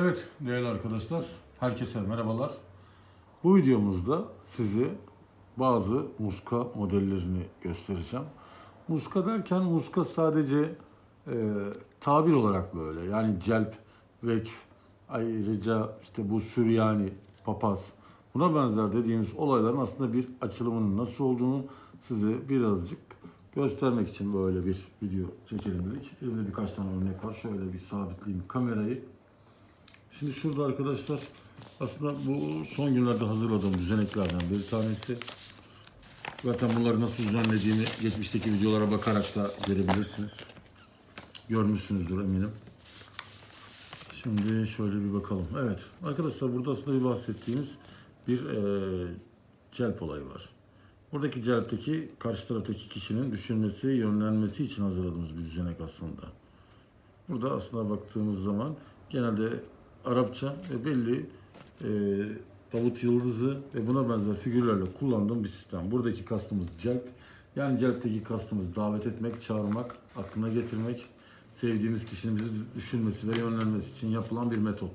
Evet değerli arkadaşlar, herkese merhabalar. Bu videomuzda size bazı muska modellerini göstereceğim. Muska derken muska sadece e, tabir olarak böyle. Yani celp, vekf, ayrıca işte bu Süryani, papaz, buna benzer dediğimiz olayların aslında bir açılımının nasıl olduğunu size birazcık göstermek için böyle bir video çekelim dedik. Elimde birkaç tane örnek var. Şöyle bir sabitleyeyim kamerayı. Şimdi şurada arkadaşlar aslında bu son günlerde hazırladığım düzeneklerden bir tanesi. Zaten bunları nasıl düzenlediğimi geçmişteki videolara bakarak da görebilirsiniz. Görmüşsünüzdür eminim. Şimdi şöyle bir bakalım. Evet arkadaşlar burada aslında bir bahsettiğimiz bir eee celp olayı var. Buradaki celpteki karşı taraftaki kişinin düşünmesi, yönlenmesi için hazırladığımız bir düzenek aslında. Burada aslında baktığımız zaman genelde Arapça ve belli e, Davut Yıldızı ve buna benzer figürlerle kullandığım bir sistem. Buradaki kastımız celp. Yani celpteki kastımız davet etmek, çağırmak, aklına getirmek, sevdiğimiz kişinin bizi düşünmesi ve yönlenmesi için yapılan bir metot.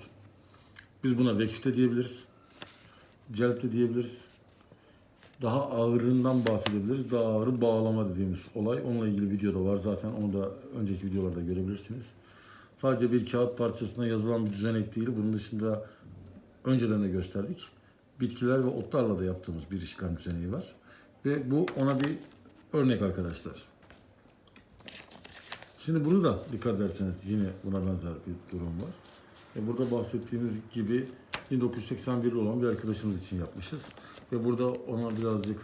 Biz buna vekif de diyebiliriz. Celp de diyebiliriz. Daha ağırından bahsedebiliriz. Daha ağırı bağlama dediğimiz olay. Onunla ilgili video da var zaten. Onu da önceki videolarda görebilirsiniz. Sadece bir kağıt parçasına yazılan bir düzenek değil. Bunun dışında önceden de gösterdik. Bitkiler ve otlarla da yaptığımız bir işlem düzeneği var. Ve bu ona bir örnek arkadaşlar. Şimdi bunu da dikkat ederseniz yine buna benzer bir durum var. E burada bahsettiğimiz gibi 1981'li olan bir arkadaşımız için yapmışız. Ve burada ona birazcık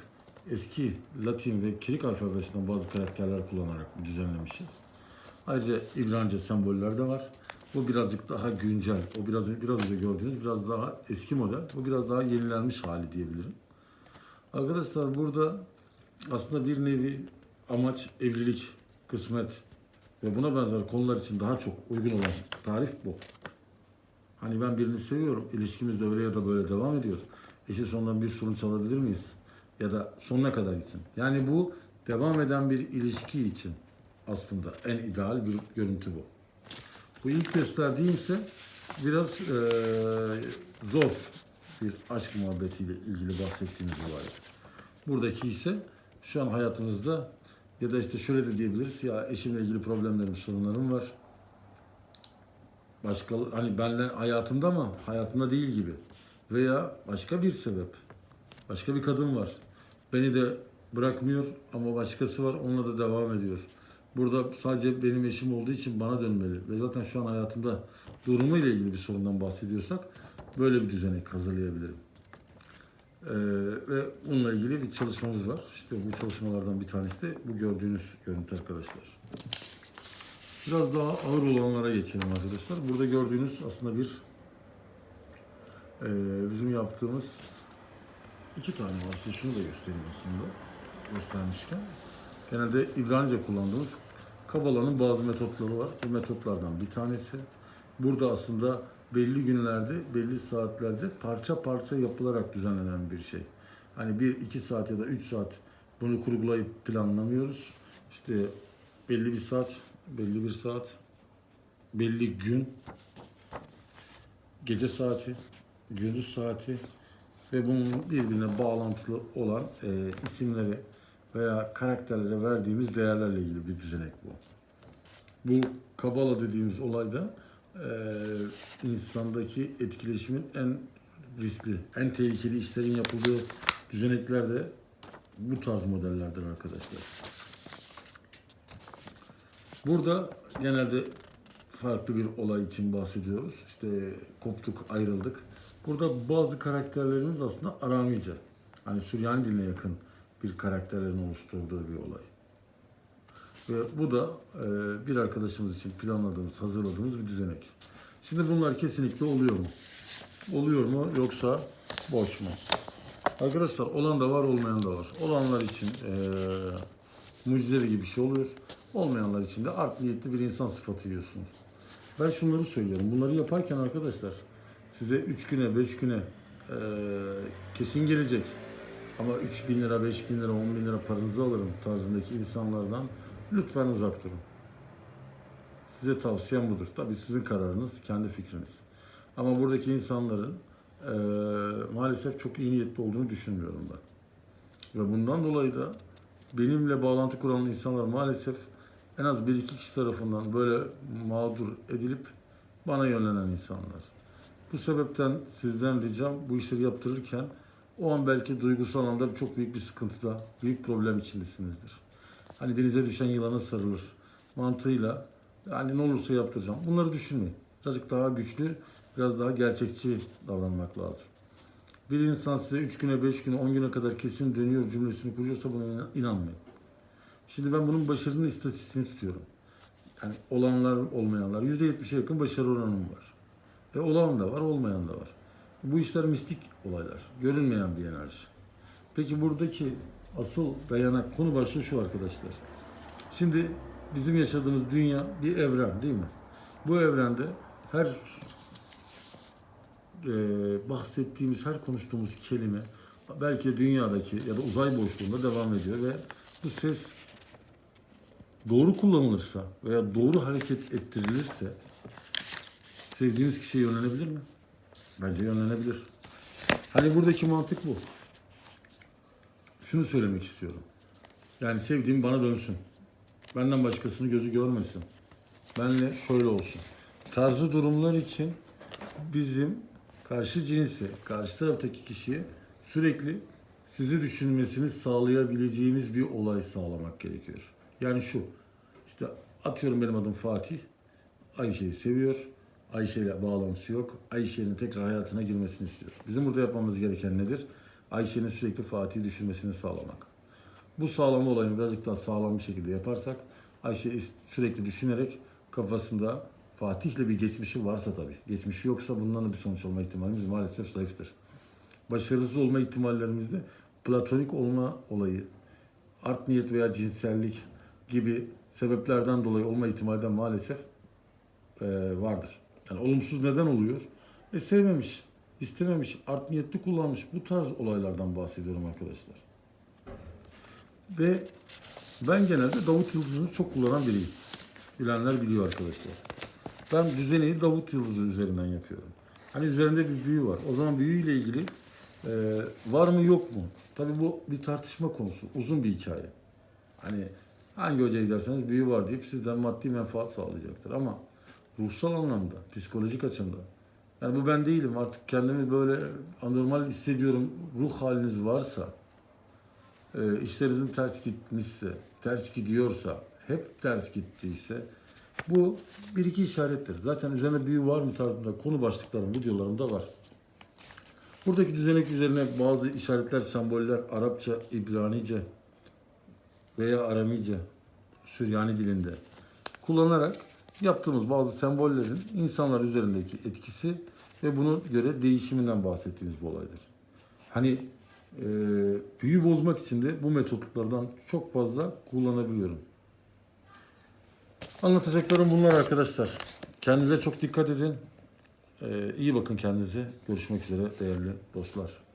eski Latin ve Kirik alfabesinden bazı karakterler kullanarak düzenlemişiz. Ayrıca İbranice semboller de var. Bu birazcık daha güncel. O biraz biraz önce gördüğünüz biraz daha eski model. Bu biraz daha yenilenmiş hali diyebilirim. Arkadaşlar burada aslında bir nevi amaç evlilik, kısmet ve buna benzer konular için daha çok uygun olan tarif bu. Hani ben birini seviyorum, ilişkimiz de öyle ya da böyle devam ediyor. Eşi sonundan bir sorun çalabilir miyiz? Ya da sonuna kadar gitsin. Yani bu devam eden bir ilişki için aslında en ideal bir görüntü bu. Bu ilk gösterdiğimse biraz eee, zor bir aşk muhabbetiyle ilgili bahsettiğimiz olay. Buradaki ise şu an hayatımızda ya da işte şöyle de diyebiliriz ya eşimle ilgili problemlerim, sorunlarım var. Başka hani benle hayatımda ama hayatımda değil gibi. Veya başka bir sebep. Başka bir kadın var. Beni de bırakmıyor ama başkası var onunla da devam ediyor. Burada sadece benim eşim olduğu için bana dönmeli. Ve zaten şu an hayatımda durumu ile ilgili bir sorundan bahsediyorsak böyle bir düzenek hazırlayabilirim. Ee, ve bununla ilgili bir çalışmamız var. İşte bu çalışmalardan bir tanesi de bu gördüğünüz görüntü arkadaşlar. Biraz daha ağır olanlara geçelim arkadaşlar. Burada gördüğünüz aslında bir e, bizim yaptığımız iki tane var. Size şunu da göstereyim aslında. Göstermişken. Genelde İbranice kullandığımız Kabala'nın bazı metotları var. Bu metotlardan bir tanesi. Burada aslında belli günlerde, belli saatlerde parça parça yapılarak düzenlenen bir şey. Hani bir iki saat ya da üç saat bunu kurgulayıp planlamıyoruz. İşte belli bir saat, belli bir saat, belli gün, gece saati, gündüz saati ve bunun birbirine bağlantılı olan e, isimleri veya karakterlere verdiğimiz değerlerle ilgili bir düzenek bu. Bu kabala dediğimiz olayda e, insandaki etkileşimin en riskli, en tehlikeli işlerin yapıldığı düzenekler de bu tarz modellerdir arkadaşlar. Burada genelde farklı bir olay için bahsediyoruz. İşte koptuk, ayrıldık. Burada bazı karakterlerimiz aslında Aramice. Hani Süryani diline yakın bir karakterlerin oluşturduğu bir olay. Ve bu da e, bir arkadaşımız için planladığımız, hazırladığımız bir düzenek. Şimdi bunlar kesinlikle oluyor mu? Oluyor mu yoksa boş mu? Arkadaşlar olan da var, olmayan da var. Olanlar için e, mucizevi gibi bir şey oluyor. Olmayanlar için de art niyetli bir insan sıfatı yiyorsunuz. Ben şunları söylüyorum. Bunları yaparken arkadaşlar size 3 güne, 5 güne e, kesin gelecek. Ama 3 bin lira, 5 bin lira, 10 bin lira paranızı alırım tarzındaki insanlardan lütfen uzak durun. Size tavsiyem budur. Tabii sizin kararınız, kendi fikriniz. Ama buradaki insanların eee, maalesef çok iyi niyetli olduğunu düşünmüyorum ben. Ve bundan dolayı da benimle bağlantı kuran insanlar maalesef en az bir iki kişi tarafından böyle mağdur edilip bana yönlenen insanlar. Bu sebepten sizden ricam bu işleri yaptırırken o an belki duygusal anlamda çok büyük bir sıkıntıda, büyük problem içindesinizdir. Hani denize düşen yılana sarılır mantığıyla yani ne olursa yaptıracağım. Bunları düşünmeyin. Birazcık daha güçlü, biraz daha gerçekçi davranmak lazım. Bir insan size 3 güne, 5 güne, 10 güne kadar kesin dönüyor cümlesini kuruyorsa buna inan- inanmayın. Şimdi ben bunun başarının istatistiğini tutuyorum. Yani olanlar, olmayanlar. %70'e yakın başarı oranım var. E olan da var, olmayan da var. Bu işler mistik olaylar. Görünmeyen bir enerji. Peki buradaki asıl dayanak konu başlığı şu arkadaşlar. Şimdi bizim yaşadığımız dünya bir evren değil mi? Bu evrende her e, bahsettiğimiz, her konuştuğumuz kelime belki dünyadaki ya da uzay boşluğunda devam ediyor ve bu ses doğru kullanılırsa veya doğru hareket ettirilirse sevdiğimiz kişiye yönlenebilir mi? Bence yönlenebilir. Hani buradaki mantık bu. Şunu söylemek istiyorum. Yani sevdiğim bana dönsün. Benden başkasını gözü görmesin. Benle şöyle olsun. Tarzı durumlar için bizim karşı cinse, karşı taraftaki kişiye sürekli sizi düşünmesini sağlayabileceğimiz bir olay sağlamak gerekiyor. Yani şu, işte atıyorum benim adım Fatih, Ayşe'yi seviyor, Ayşe ile bağlantısı yok, Ayşe'nin tekrar hayatına girmesini istiyor. Bizim burada yapmamız gereken nedir? Ayşe'nin sürekli Fatih'i düşünmesini sağlamak. Bu sağlama olayını birazcık daha sağlam bir şekilde yaparsak Ayşe sürekli düşünerek kafasında Fatih'le bir geçmişi varsa tabii. Geçmişi yoksa bundan da bir sonuç olma ihtimalimiz maalesef zayıftır. Başarısız olma ihtimallerimizde platonik olma olayı, art niyet veya cinsellik gibi sebeplerden dolayı olma ihtimali de maalesef vardır. Yani olumsuz neden oluyor? E sevmemiş, istememiş, art niyetli kullanmış. Bu tarz olaylardan bahsediyorum arkadaşlar. Ve ben genelde Davut Yıldızı'nı çok kullanan biriyim. Bilenler biliyor arkadaşlar. Ben düzeneyi Davut Yıldızı üzerinden yapıyorum. Hani üzerinde bir büyü var. O zaman büyüyle ilgili e, var mı yok mu? Tabii bu bir tartışma konusu. Uzun bir hikaye. Hani hangi hocaya giderseniz büyü var deyip sizden maddi menfaat sağlayacaktır. Ama ruhsal anlamda, psikolojik açımdan yani bu ben değilim artık kendimi böyle anormal hissediyorum ruh haliniz varsa e, işlerinizin ters gitmişse, ters gidiyorsa, hep ters gittiyse bu bir iki işarettir. Zaten üzerine büyü var mı tarzında konu başlıklarım, videolarımda var. Buradaki düzenek üzerine bazı işaretler, semboller Arapça, İbranice veya Aramice, Süryani dilinde kullanarak yaptığımız bazı sembollerin insanlar üzerindeki etkisi ve bunu göre değişiminden bahsettiğimiz bir olaydır. Hani e, büyü bozmak için de bu metotlardan çok fazla kullanabiliyorum. Anlatacaklarım bunlar arkadaşlar. Kendinize çok dikkat edin. E, iyi bakın kendinize. Görüşmek üzere değerli dostlar.